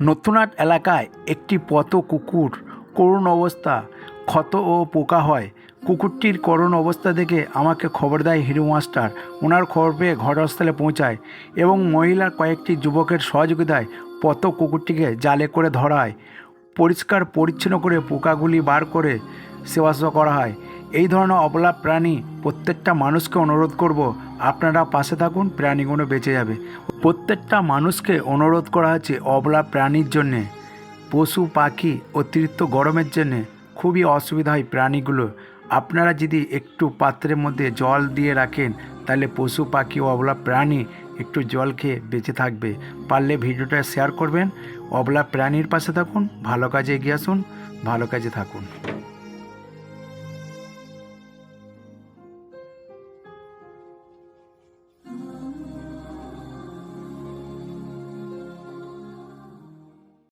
নতুনহাট এলাকায় একটি পত কুকুর করুণ অবস্থা, ক্ষত ও পোকা হয়। কুকুরটির করুণ অবস্থা দেখে আমাকে খবর দেয় হিরো মাস্টার। ওনার খবর পেয়ে ঘটনাস্থলে পৌঁছায় এবং মহিলার কয়েকটি যুবকের সহযোগিতায় পত কুকুরটিকে জালে করে ধরায়। পরিষ্কার পরিচ্ছন্ন করে পোকাগুলি বার করে সেবা সেবা করা হয়। এই ধরনের অবলা প্রাণী প্রত্যেকটা মানুষকে অনুরোধ করব, আপনারা পাশে থাকুন, প্রাণীগুলো বেঁচে যাবে। প্রত্যেকটা মানুষকে অনুরোধ করা হচ্ছে অবলা প্রাণীর জন্যে। পশু, পাখি অতিরিক্ত গরমের জন্যে খুবই অসুবিধা হয় প্রাণীগুলো। আপনারা যদি একটু পাত্রের মধ্যে জল দিয়ে রাখেন, তাহলে পশু, পাখি ও অবলা প্রাণী একটু জল খেয়ে বেঁচে থাকবে। পারলে ভিডিওটা শেয়ার করবেন। অবলা প্রাণীর পাশে থাকুন, ভালো কাজে এগিয়ে আসুন, ভালো কাজে থাকুন।